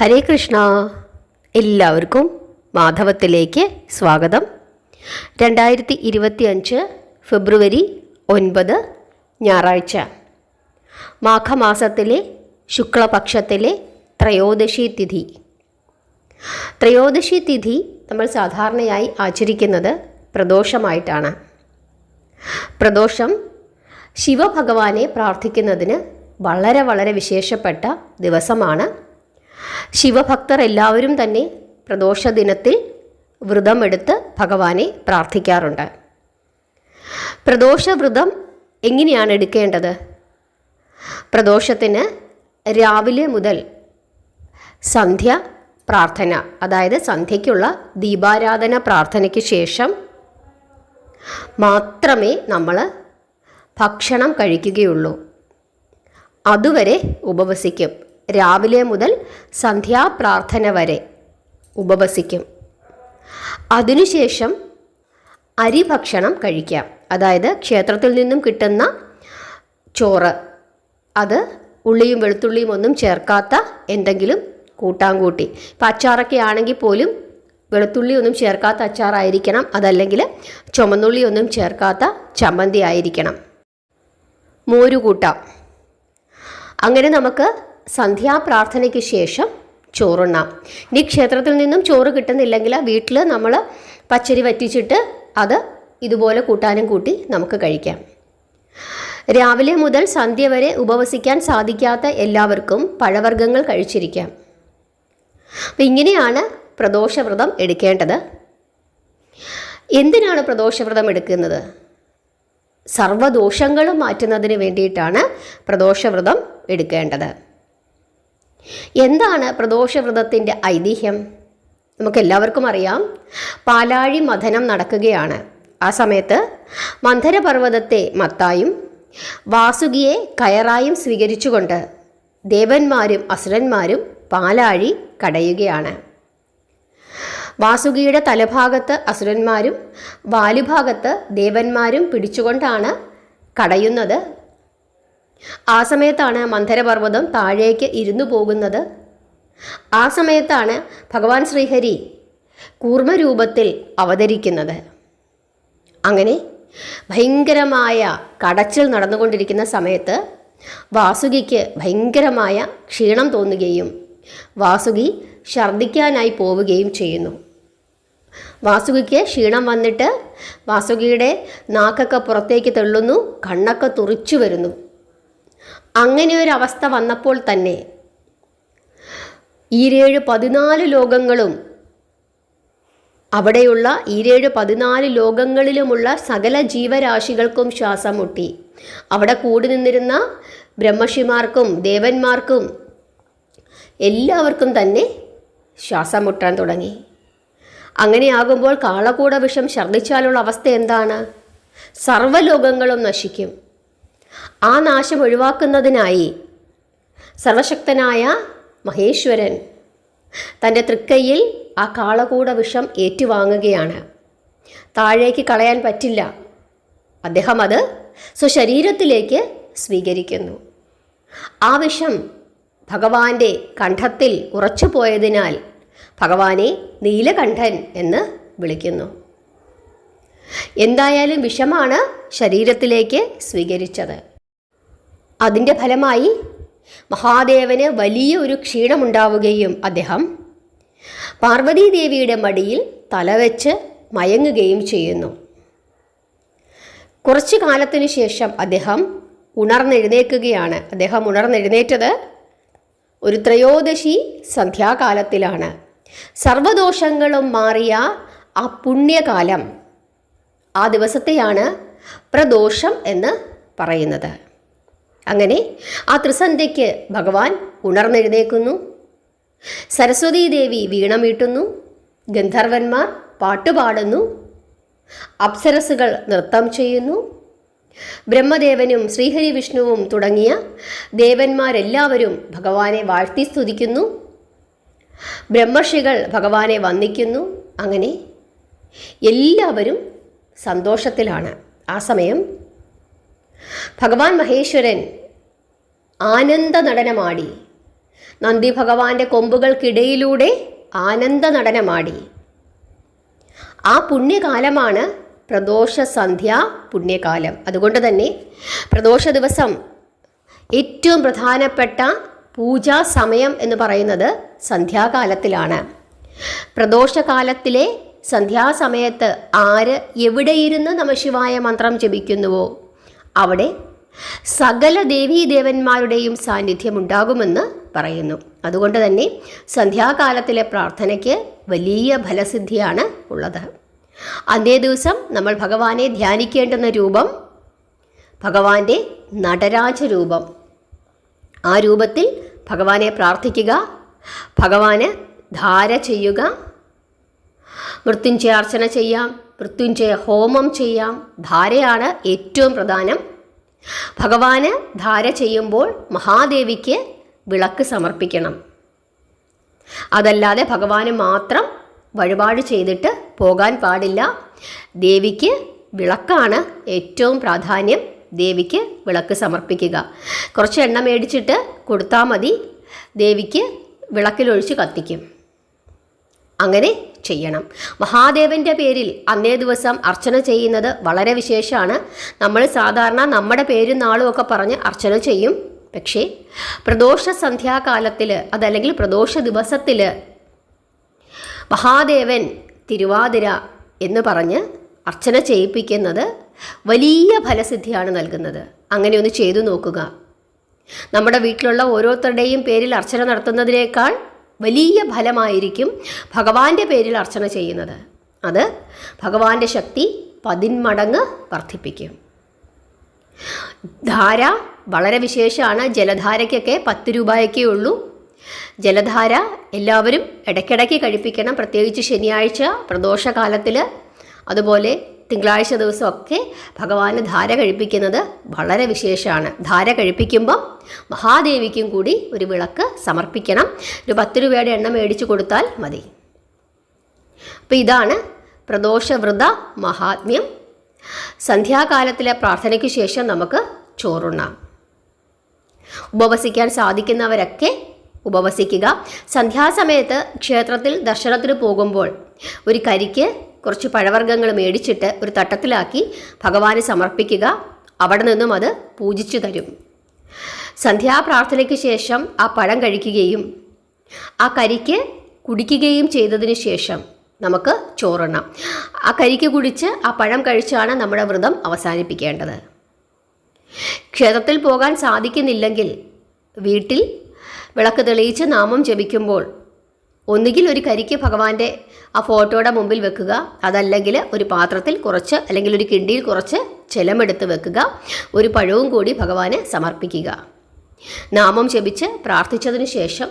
ഹരേ കൃഷ്ണ. എല്ലാവർക്കും മാധവത്തിലേക്ക് സ്വാഗതം. രണ്ടായിരത്തി ഇരുപത്തി അഞ്ച് ഫെബ്രുവരി ഒൻപത് ഞായറാഴ്ച. മാഘമാസത്തിലെ ശുക്ലപക്ഷത്തിലെ ത്രയോദശി തിഥി. ത്രയോദശി തിഥി നമ്മൾ സാധാരണയായി ആചരിക്കുന്നത് പ്രദോഷമായിട്ടാണ്. പ്രദോഷം ശിവഭഗവാനെ പ്രാർത്ഥിക്കുന്നതിന് വളരെ വളരെ വിശേഷപ്പെട്ട ദിവസമാണ് ശിവഭക്തർ എല്ലാവരും തന്നെ പ്രദോഷ ദിനത്തിൽ വ്രതമെടുത്ത് ഭഗവാനെ പ്രാർത്ഥിക്കാറുണ്ട്. പ്രദോഷ വ്രതം എങ്ങനെയാണ് എടുക്കേണ്ടത്? പ്രദോഷത്തിന് രാവിലെ മുതൽ സന്ധ്യ പ്രാർത്ഥന അതായത് സന്ധ്യയ്ക്കുള്ള ദീപാരാധന പ്രാർത്ഥനയ്ക്ക് ശേഷം മാത്രമേ നമ്മൾ ഭക്ഷണം കഴിക്കുകയുള്ളൂ. അതുവരെ ഉപവസിക്കും. രാവിലെ മുതൽ സന്ധ്യാപ്രാർത്ഥന വരെ ഉപവസിക്കും. അതിനുശേഷം അരി ഭക്ഷണം കഴിക്കാം. അതായത് ക്ഷേത്രത്തിൽ നിന്നും കിട്ടുന്ന ചോറ്. അത് ഉള്ളിയും വെളുത്തുള്ളിയും ഒന്നും ചേർക്കാത്ത എന്തെങ്കിലും കൂട്ടാൻകൂട്ടി. ഇപ്പം അച്ചാറൊക്കെ ആണെങ്കിൽ പോലും വെളുത്തുള്ളി ഒന്നും ചേർക്കാത്ത അച്ചാറായിരിക്കണം. അതല്ലെങ്കിൽ ചുമന്നുള്ളി ഒന്നും ചേർക്കാത്ത ചമ്മന്തി ആയിരിക്കണം. മോര് കൂട്ടാം അങ്ങനെ നമുക്ക് സന്ധ്യാപ്രാർത്ഥനയ്ക്ക് ശേഷം ചോറുണ്ണാം. ഇനി ക്ഷേത്രത്തിൽ നിന്നും ചോറ് കിട്ടുന്നില്ലെങ്കിൽ വീട്ടിൽ നമ്മൾ പച്ചരി വറ്റിച്ചിട്ട് അത് ഇതുപോലെ കൂട്ടാനും കൂട്ടി നമുക്ക് കഴിക്കാം. രാവിലെ മുതൽ സന്ധ്യ വരെ ഉപവസിക്കാൻ സാധിക്കാത്ത എല്ലാവർക്കും പഴവർഗങ്ങൾ കഴിച്ചിരിക്കാം. അപ്പം ഇങ്ങനെയാണ് പ്രദോഷവ്രതം എടുക്കേണ്ടത്. എന്തിനാണ് പ്രദോഷവ്രതം എടുക്കുന്നത്? സർവദോഷങ്ങളും മാറ്റുന്നതിന് വേണ്ടിയിട്ടാണ് പ്രദോഷവ്രതം എടുക്കേണ്ടത്. എന്താണ് പ്രദോഷവ്രതത്തിന്റെ ഐതിഹ്യം? നമുക്കെല്ലാവർക്കും അറിയാം. പാലാഴി മഥനം നടക്കുകയാണ്. ആ സമയത്ത് മന്ധരപർവതത്തെ മത്തായും വാസുകിയെ കയറായും സ്വീകരിച്ചുകൊണ്ട് ദേവന്മാരും അസുരന്മാരും പാലാഴി കടയുകയാണ്. വാസുകിയുടെ തലഭാഗത്ത് അസുരന്മാരും വാലുഭാഗത്ത് ദേവന്മാരും പിടിച്ചുകൊണ്ടാണ് കടയുന്നത്. ആ സമയത്താണ് മന്ധരപർവതം താഴേക്ക് ഇരുന്നു പോകുന്നത്. ആ സമയത്താണ് ഭഗവാൻ ശ്രീഹരി കൂർമ്മരൂപത്തിൽ അവതരിക്കുന്നത്. അങ്ങനെ ഭയങ്കരമായ കടച്ചിൽ നടന്നുകൊണ്ടിരിക്കുന്ന സമയത്ത് വാസുകിക്ക് ഭയങ്കരമായ ക്ഷീണം തോന്നുകയും വാസുകി ഛർദ്ദിക്കാനായി പോവുകയും ചെയ്യുന്നു. വാസുകിക്ക് ക്ഷീണം വന്നിട്ട് വാസുകിയുടെ നാക്കൊക്കെ പുറത്തേക്ക് തെള്ളുന്നു കണ്ണൊക്കെ തുറിച്ചു വരുന്നു. അങ്ങനെ ഒരു അവസ്ഥ വന്നപ്പോൾ തന്നെ ഈരേഴ് പതിനാല് ലോകങ്ങളും അവിടെയുള്ള ഈരേഴ് പതിനാല് ലോകങ്ങളിലുമുള്ള സകല ജീവരാശികൾക്കും ശ്വാസം മുട്ടി അവിടെ കൂടി നിന്നിരുന്ന ബ്രഹ്മഷിമാർക്കും ദേവന്മാർക്കും എല്ലാവർക്കും തന്നെ ശ്വാസം മുട്ടാൻ തുടങ്ങി അങ്ങനെയാകുമ്പോൾ കാളകൂട വിഷം ഛർദ്ദിച്ചാലുള്ള അവസ്ഥ എന്താണ്? സർവലോകങ്ങളും നശിക്കും. ആ നാശം ഒഴിവാക്കുന്നതിനായി സർവശക്തനായ മഹേശ്വരൻ തന്റെ തൃക്കൈയിൽ ആ കാളകൂട വിഷം ഏറ്റുവാങ്ങുകയാണ്. താഴേക്ക് കളയാൻ പറ്റില്ല. അദ്ദേഹം അത് സ്വശരീരത്തിലേക്ക് സ്വീകരിക്കുന്നു. ആ വിഷം ഭഗവാന്റെ കണ്ഠത്തിൽ ഉറച്ചുപോയതിനാൽ ഭഗവാനെ നീലകണ്ഠൻ എന്ന് വിളിക്കുന്നു. എന്തായാലും വിഷമാണ് ശരീരത്തിലേക്ക് സ്വീകരിച്ചത്. അതിന്റെ ഫലമായി മഹാദേവന് വലിയ ഒരു ക്ഷീണമുണ്ടാവുകയും അദ്ദേഹം പാർവതീദേവിയുടെ മടിയിൽ തലവെച്ച് മയങ്ങുകയും ചെയ്യുന്നു. കുറച്ചു കാലത്തിനു ശേഷം അദ്ദേഹം ഉണർന്നെഴുന്നേൽക്കുകയാണ്. അദ്ദേഹം ഉണർന്നെഴുന്നേറ്റത് ഒരു ത്രയോദശി സന്ധ്യാകാലത്തിലാണ്. സർവദോഷങ്ങളും മാറിയ ആ പുണ്യകാലം ആ ദിവസത്തെയാണ് പ്രദോഷം എന്ന് പറയുന്നത്. അങ്ങനെ ആ ത്രിസന്ധ്യയ്ക്ക് ഭഗവാൻ ഉണർന്നെഴുന്നേക്കുന്നു സരസ്വതീ ദേവി വീണമീട്ടുന്നു. ഗന്ധർവന്മാർ പാട്ടുപാടുന്നു. അപ്സരസുകൾ നൃത്തം ചെയ്യുന്നു. ബ്രഹ്മദേവനും ശ്രീഹരി വിഷ്ണുവും തുടങ്ങിയ ദേവന്മാരെല്ലാവരും ഭഗവാനെ വാഴ്ത്തി സ്തുതിക്കുന്നു. ബ്രഹ്മർഷികൾ ഭഗവാനെ വന്ദിക്കുന്നു. അങ്ങനെ എല്ലാവരും സന്തോഷത്തിലാണ്. ആ സമയം ഭഗവാൻ മഹേശ്വരൻ ആനന്ദ നടനമാടി നന്ദി ഭഗവാന്റെ കൊമ്പുകൾക്കിടയിലൂടെ ആനന്ദ നടനമാടി ആ പുണ്യകാലമാണ് പ്രദോഷ സന്ധ്യ പുണ്യകാലം. അതുകൊണ്ട് തന്നെ പ്രദോഷ ദിവസം ഏറ്റവും പ്രധാനപ്പെട്ട പൂജാ സമയം എന്ന് പറയുന്നത് സന്ധ്യാകാലത്തിലാണ്. പ്രദോഷകാലത്തിലെ സന്ധ്യാസമയത്ത് ആര് എവിടെയിരുന്ന് നമശിവായ മന്ത്രം ജപിക്കുന്നുവോ? അവിടെ സകല ദേവീദേവന്മാരുടെയും സാന്നിധ്യം സാന്നിധ്യമുണ്ടാകുമെന്ന് പറയുന്നു. അതുകൊണ്ട് തന്നെ സന്ധ്യാകാലത്തിലെ പ്രാർത്ഥനയ്ക്ക് വലിയ ഫലസിദ്ധിയാണ് ഉള്ളത്. അന്നേ ദിവസം നമ്മൾ ഭഗവാനെ ധ്യാനിക്കേണ്ടുന്ന രൂപം ഭഗവാന്റെ നടരാജ രൂപം. ആ രൂപത്തിൽ ഭഗവാനെ പ്രാർത്ഥിക്കുക ഭഗവാന് ധാര ചെയ്യുക മൃത്യുഞ്ജയ അർച്ചന ചെയ്യാം മൃത്യുഞ്ജയ ഹോമം ചെയ്യാം. ധാരയാണ് ഏറ്റവും പ്രധാനം. ഭഗവാന് ധാര ചെയ്യുമ്പോൾ മഹാദേവിക്ക് വിളക്ക് സമർപ്പിക്കണം. അതല്ലാതെ ഭഗവാന് മാത്രം വഴിപാട് ചെയ്തിട്ട് പോകാൻ പാടില്ല. ദേവിക്ക് വിളക്കാണ് ഏറ്റവും പ്രാധാന്യം. ദേവിക്ക് വിളക്ക് സമർപ്പിക്കുക. കുറച്ച് എണ്ണ മേടിച്ചിട്ട് കൊടുത്താൽ മതി. ദേവിക്ക് വിളക്കിലൊഴിച്ച് കത്തിക്കും. അങ്ങനെ ചെയ്യണം. മഹാദേവന്റെ പേരിൽ അന്നേ ദിവസം അർച്ചന ചെയ്യുന്നത് വളരെ വിശേഷമാണ്. നമ്മൾ സാധാരണ നമ്മുടെ പേരും നാളും ഒക്കെ പറഞ്ഞ് അർച്ചന ചെയ്യും. പക്ഷേ പ്രദോഷ സന്ധ്യാകാലത്തിൽ അതല്ലെങ്കിൽ പ്രദോഷ ദിവസത്തിൽ മഹാദേവൻ തിരുവാതിര എന്ന് പറഞ്ഞ് അർച്ചന ചെയ്യിപ്പിക്കുന്നത് വലിയ ഫലസിദ്ധിയാണ് നൽകുന്നത്. അങ്ങനെ ഒന്ന് ചെയ്തു നോക്കുക. നമ്മുടെ വീട്ടിലുള്ള ഓരോരുത്തരുടെയും പേരിൽ അർച്ചന നടത്തുന്നതിനേക്കാൾ വലിയ ഫലമായിരിക്കും ഭഗവാന്റെ പേരിൽ അർച്ചന ചെയ്യുന്നത്. അത് ഭഗവാന്റെ ശക്തി പതിന്മടങ്ങ് വർദ്ധിപ്പിക്കും. ധാര വളരെ വിശേഷമാണ്. ജലധാരയ്ക്കൊക്കെ പത്ത് രൂപയൊക്കെ ഉള്ളൂ. ജലധാര എല്ലാവരും ഇടയ്ക്കിടയ്ക്ക് കഴിപ്പിക്കണം. പ്രത്യേകിച്ച് ശനിയാഴ്ച പ്രദോഷകാലത്തിൽ അതുപോലെ തിങ്കളാഴ്ച ദിവസമൊക്കെ ഭഗവാന് ധാര കഴിപ്പിക്കുന്നത് വളരെ വിശേഷമാണ്. ധാര കഴിപ്പിക്കുമ്പം മഹാദേവിക്കും കൂടി ഒരു വിളക്ക് സമർപ്പിക്കണം. ഒരു പത്ത് രൂപയുടെ എണ്ണ മേടിച്ചു കൊടുത്താൽ മതി. അപ്പോൾ ഇതാണ് പ്രദോഷവ്രത മഹാത്മ്യം. സന്ധ്യാകാലത്തിലെ പ്രാർത്ഥനയ്ക്ക് ശേഷം നമുക്ക് ചോറുണ്ണാം. ഉപവസിക്കാൻ സാധിക്കുന്നവരൊക്കെ ഉപവസിക്കുക. സന്ധ്യാസമയത്ത് ക്ഷേത്രത്തിൽ ദർശനത്തിന് പോകുമ്പോൾ ഒരു കരിക്ക് കുറച്ച് പഴവർഗങ്ങൾ മേടിച്ചിട്ട് ഒരു തട്ടത്തിലാക്കി ഭഗവാന് സമർപ്പിക്കുക. അവിടെ നിന്നും അത് പൂജിച്ചു തരും. സന്ധ്യാപ്രാർത്ഥനയ്ക്ക് ശേഷം ആ പഴം കഴിക്കുകയും ആ കരിക്ക് കുടിക്കുകയും ചെയ്തതിന് ശേഷം നമുക്ക് ചോറണം ആ കരിക്ക് കുടിച്ച് ആ പഴം കഴിച്ചാണ് നമ്മുടെ വ്രതം അവസാനിപ്പിക്കേണ്ടത്. ക്ഷേത്രത്തിൽ പോകാൻ സാധിക്കുന്നില്ലെങ്കിൽ വീട്ടിൽ വിളക്ക് തെളിയിച്ച് നാമം ജപിക്കുമ്പോൾ ഒന്നുകിൽ ഒരു കരിക്ക് ഭഗവാന്റെ ആ ഫോട്ടോയുടെ മുമ്പിൽ വെക്കുക അതല്ലെങ്കിൽ ഒരു പാത്രത്തിൽ കുറച്ച് അല്ലെങ്കിൽ ഒരു കിണ്ടിയിൽ കുറച്ച് ചെലമെടുത്ത് വെക്കുക ഒരു പഴവും കൂടി ഭഗവാന് സമർപ്പിക്കുക. നാമം ജപിച്ച് പ്രാർത്ഥിച്ചതിന് ശേഷം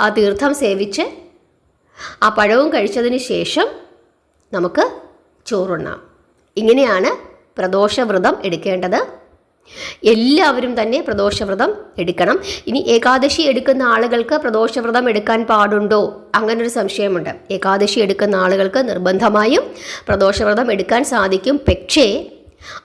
ആ തീർത്ഥം സേവിച്ച് ആ പഴവും കഴിച്ചതിന് ശേഷം നമുക്ക് ചോറുണ്ണാം ഇങ്ങനെയാണ് പ്രദോഷവ്രതം എടുക്കേണ്ടത്. എല്ലാവരും തന്നെ പ്രദോഷവ്രതം എടുക്കണം. ഇനി ഏകാദശി എടുക്കുന്ന ആളുകൾക്ക് പ്രദോഷവ്രതം എടുക്കാൻ പാടുണ്ടോ? അങ്ങനൊരു സംശയമുണ്ട്. ഏകാദശി എടുക്കുന്ന ആളുകൾക്ക് നിർബന്ധമായും പ്രദോഷവ്രതം എടുക്കാൻ സാധിക്കും. പക്ഷേ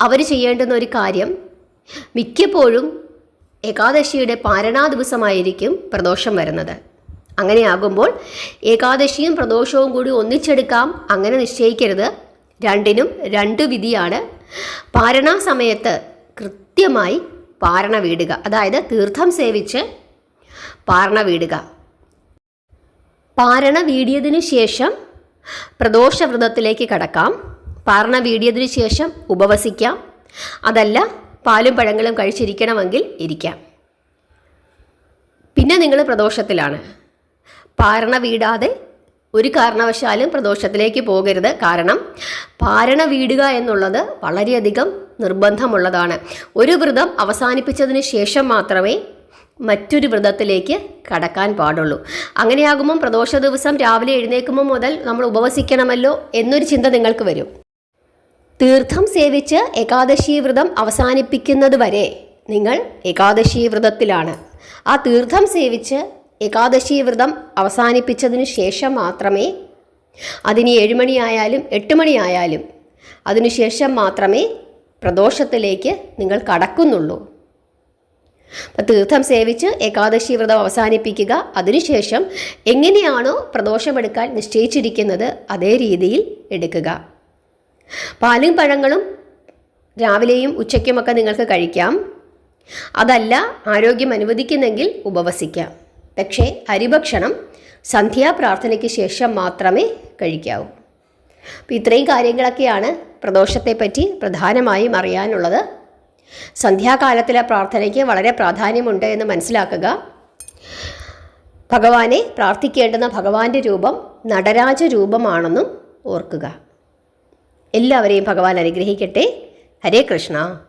അവർ ചെയ്യേണ്ടുന്ന ഒരു കാര്യം മിക്കപ്പോഴും ഏകാദശിയുടെ പാരണാ ദിവസമായിരിക്കും പ്രദോഷം വരുന്നത്. അങ്ങനെയാകുമ്പോൾ ഏകാദശിയും പ്രദോഷവും കൂടി ഒന്നിച്ചെടുക്കാം. അങ്ങനെ നിശ്ചയിക്കരുത്. രണ്ടിനും രണ്ട് വിധിയാണ്. പാരണാ സമയത്ത് കൃത്യമായി പാരണ വീടുക. അതായത് തീർത്ഥം സേവിച്ച് പാരണ വീടുക. പാരണ വീടിയതിനു ശേഷം പ്രദോഷവ്രതത്തിലേക്ക് കടക്കാം. പാരണ വീടിയതിനു ശേഷം ഉപവസിക്കാം. അതല്ല പാലും പഴങ്ങളും കഴിച്ചിരിക്കണമെങ്കിൽ ഇരിക്കാം. പിന്നെ നിങ്ങൾ പ്രദോഷത്തിലാണ്. പാരണ വീടാതെ ഒരു കാരണവശാലും പ്രദോഷത്തിലേക്ക് പോകരുത്. കാരണം പാരണ വീടുക എന്നുള്ളത് വളരെയധികം നിർബന്ധമുള്ളതാണ്. ഒരു വ്രതം അവസാനിപ്പിച്ചതിന് ശേഷം മാത്രമേ മറ്റൊരു വ്രതത്തിലേക്ക് കടക്കാൻ പാടുള്ളൂ. അങ്ങനെയാകുമ്പം പ്രദോഷ ദിവസം രാവിലെ എഴുന്നേൽക്കുമ്പോൾ മുതൽ നമ്മൾ ഉപവസിക്കണമല്ലോ എന്നൊരു ചിന്ത നിങ്ങൾക്ക് വരും. തീർത്ഥം സേവിച്ച് ഏകാദശി വ്രതം അവസാനിപ്പിക്കുന്നത് വരെ നിങ്ങൾ ഏകാദശി വ്രതത്തിലാണ്. ആ തീർത്ഥം സേവിച്ച് ഏകാദശി വ്രതം അവസാനിപ്പിച്ചതിന് ശേഷം മാത്രമേ അതിന് ഏഴുമണിയായാലും എട്ട് മണിയായാലും അതിനുശേഷം മാത്രമേ പ്രദോഷത്തിലേക്ക് നിങ്ങൾ കടക്കുന്നുള്ളൂ. അപ്പം തീർത്ഥം സേവിച്ച് ഏകാദശി വ്രതം അവസാനിപ്പിക്കുക. അതിനുശേഷം എങ്ങനെയാണോ പ്രദോഷമെടുക്കാൻ നിശ്ചയിച്ചിരിക്കുന്നത് അതേ രീതിയിൽ എടുക്കുക. പാലും പഴങ്ങളും രാവിലെയും ഉച്ചയ്ക്കുമൊക്കെ നിങ്ങൾക്ക് കഴിക്കാം. അതല്ല ആരോഗ്യം അനുവദിക്കുന്നെങ്കിൽ ഉപവസിക്കാം. പക്ഷേ അരിഭക്ഷണം സന്ധ്യാപ്രാർത്ഥനയ്ക്ക് ശേഷം മാത്രമേ കഴിക്കാവൂ. അപ്പോൾ ഇത്രയും കാര്യങ്ങളൊക്കെയാണ് പ്രദോഷത്തെപ്പറ്റി പ്രധാനമായും അറിയാനുള്ളത്. സന്ധ്യാകാലത്തിലെ പ്രാർത്ഥനയ്ക്ക് വളരെ പ്രാധാന്യമുണ്ട് എന്ന് മനസ്സിലാക്കുക. ഭഗവാനെ പ്രാർത്ഥിക്കേണ്ടുന്ന ഭഗവാന്റെ രൂപം നടരാജ രൂപമാണെന്നും ഓർക്കുക. എല്ലാവരെയും ഭഗവാൻ അനുഗ്രഹിക്കട്ടെ. ഹരേ കൃഷ്ണ.